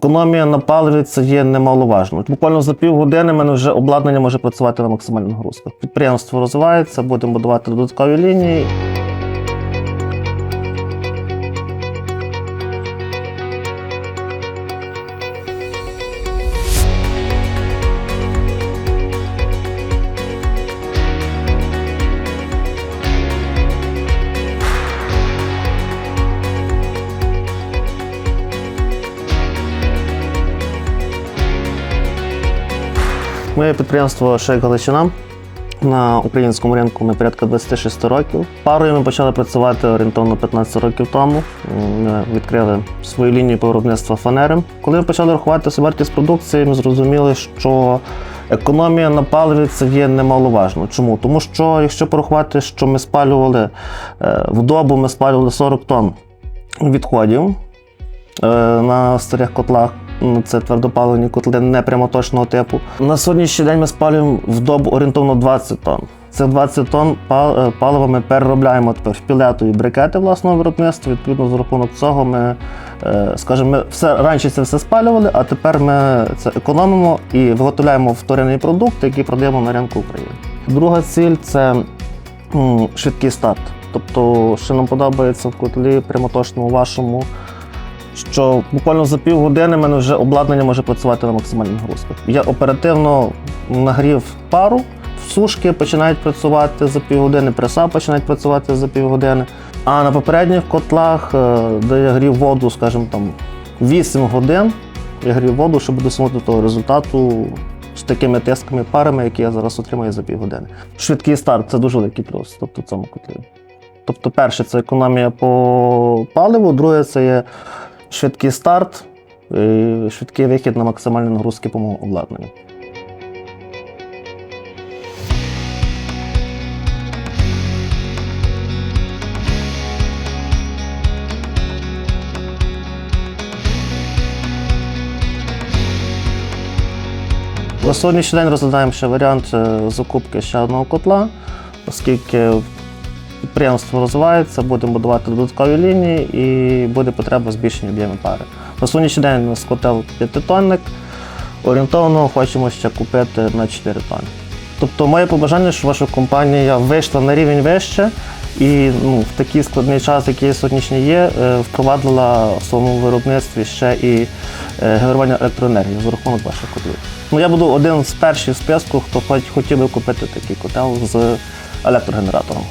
Економія на паливі це є немаловажно. Буквально за півгодини мене вже обладнання може працювати на максимальних нагрузках. Підприємство розвивається, будемо будувати додаткові лінії. Моє підприємство Шейк Галичина. На українському ринку ми порядка 26 років. Парою ми почали працювати орієнтовно 15 років тому. Ми відкрили свою лінію по виробництву фанери. Коли ми почали рахувати собівартість продукції, ми зрозуміли, що економія на паливі це є немаловажно. Чому? Тому що якщо порахувати, що ми спалювали е, в добу, ми спалювали 40 тонн відходів е, на старих котлах. Ну, Це твердопаливні котли непрямоточного типу. На сьогоднішній день ми спалюємо в добу орієнтовно 20 тонн. Це 20 тонн е, палива ми переробляємо тепер в і брикети власного виробництва. Відповідно, за рахунок цього ми, е, скажімо, ми все раніше це все спалювали, а тепер ми це економимо і виготовляємо вторинний продукт, який продаємо на ринку України. Друга ціль це швидкий старт. Тобто, що нам подобається в котлі прямоточному вашому, що буквально за півгодини мене вже обладнання може працювати на максимальних нагрузках. Я оперативно нагрів пару, сушки починають працювати за півгодини, преса починають працювати за півгодини. А на попередніх котлах, е, де я грів воду, скажімо там, 8 годин, я грів воду, щоб досягнути того результату з такими тисками парами, які я зараз отримую за півгодини. Швидкий старт це дуже великий плюс, тобто в цьому котлі. Тобто, перше, це економія по паливу, друге це є швидкий старт, і швидкий вихід на максимальні нагрузки по моєму обладнанню. На сьогоднішній день розглядаємо ще варіант е, закупки ще одного котла, оскільки підприємство розвивається, будемо будувати додаткові лінії і буде потреба збільшення об'єму пари. На сьогоднішній день у нас котел 5-тонник, орієнтовно хочемо ще купити на 4 тонни. Тобто моє побажання, що ваша компанія вийшла на рівень вище і ну, в такий складний час, який сьогоднішній є, е, впровадила в своєму виробництві ще і е, генерування електроенергії за рахунок ваших котлів. Ну, я буду один з перших в списку, хто хоч хотів би купити такий котел з електрогенератором.